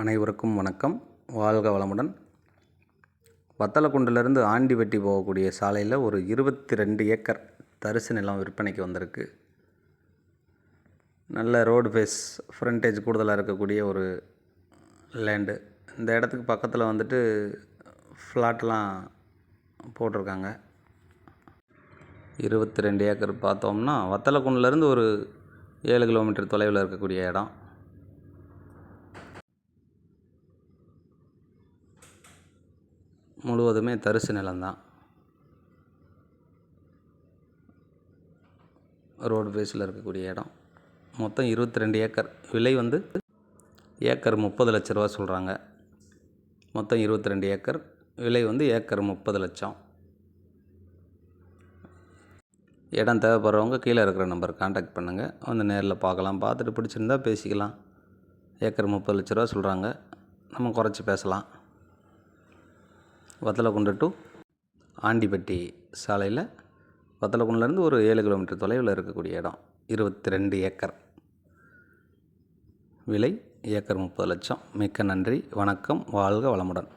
அனைவருக்கும் வணக்கம். வாழ்க வளமுடன். வத்தலக்குண்டிலிருந்து ஆண்டிவெட்டி போகக்கூடிய சாலையில் ஒரு இருபத்தி ரெண்டு ஏக்கர் தரிசு நிலம் விற்பனைக்கு வந்திருக்கு. நல்ல ரோடு ஃபேஸ் ஃப்ரண்டேஜ் கூடுதலாக இருக்கக்கூடிய ஒரு லேண்டு இந்த இடத்துக்கு பக்கத்தில் வந்துட்டு ஃப்ளாட்லாம் போட்டிருக்காங்க. இருபத்தி ரெண்டு ஏக்கர் பார்த்தோம்னா வத்தலக்குண்டிலேருந்து ஒரு ஏழு கிலோமீட்டர் தொலைவில் இருக்கக்கூடிய இடம். முழுவதுமே தரிசு நிலம்தான். ரோடு ஃபேஸில் இருக்கக்கூடிய இடம். மொத்தம் இருபத்தி ரெண்டு ஏக்கர். விலை வந்து ஏக்கர் முப்பது லட்ச ரூபா சொல்கிறாங்க மொத்தம் இருபத்தி ரெண்டு ஏக்கர். விலை வந்து ஏக்கர் முப்பது லட்சம். இடம் தேவைப்படுறவங்க கீழே இருக்கிற நம்பர் காண்டாக்ட் பண்ணுங்கள் வந்து நேரில் பார்க்கலாம். பார்த்துட்டு பிடிச்சிருந்தா பேசிக்கலாம். ஏக்கர் முப்பது லட்ச ரூபா சொல்கிறாங்க நம்ம குறைச்சி பேசலாம். வத்தலக்குண்டு டு ஆண்டிப்பட்டி சாலையில் வத்தலக்குண்டுலேருந்து ஒரு ஏழு கிலோமீட்டர் தொலைவில் இருக்கக்கூடிய இடம். இருபத்தி ரெண்டு ஏக்கர். விலை ஏக்கர் முப்பது லட்சம். மிக்க நன்றி. வணக்கம். வாழ்க வளமுடன்.